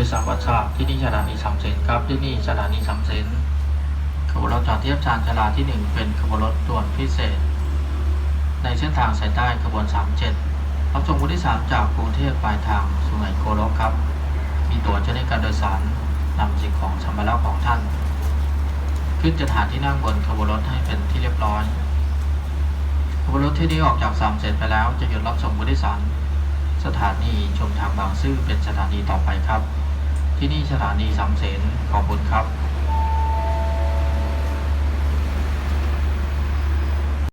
ครับที่นี่สถานีสามเซนครับที่นี่สถานีสามเซนขบวนรถจอดเทียบชานชาลาที่หนึ่งเป็นขบวนรถด่วนพิเศษ ในเส้นทางสายใต้ขบวน 37 รับส่งผู้โดยสารจากกรุงเทพปลายทางสุไหงโกลกครับ มีตั๋วจะได้การโดยสารนำสิ่งของสัมภาระของท่าน ขึ้นจะฐานที่นั่งบนขบวนรถให้เป็นที่เรียบร้อยขบวนรถที่นี้ออกจากสามเสร็จไปแล้วจะหยุดรับส่งผู้โดยสาร สถานีชมทางบางซื่อเป็นสถานีต่อไปครับ ที่นี่สถานีสามเสนขอบคุณครับ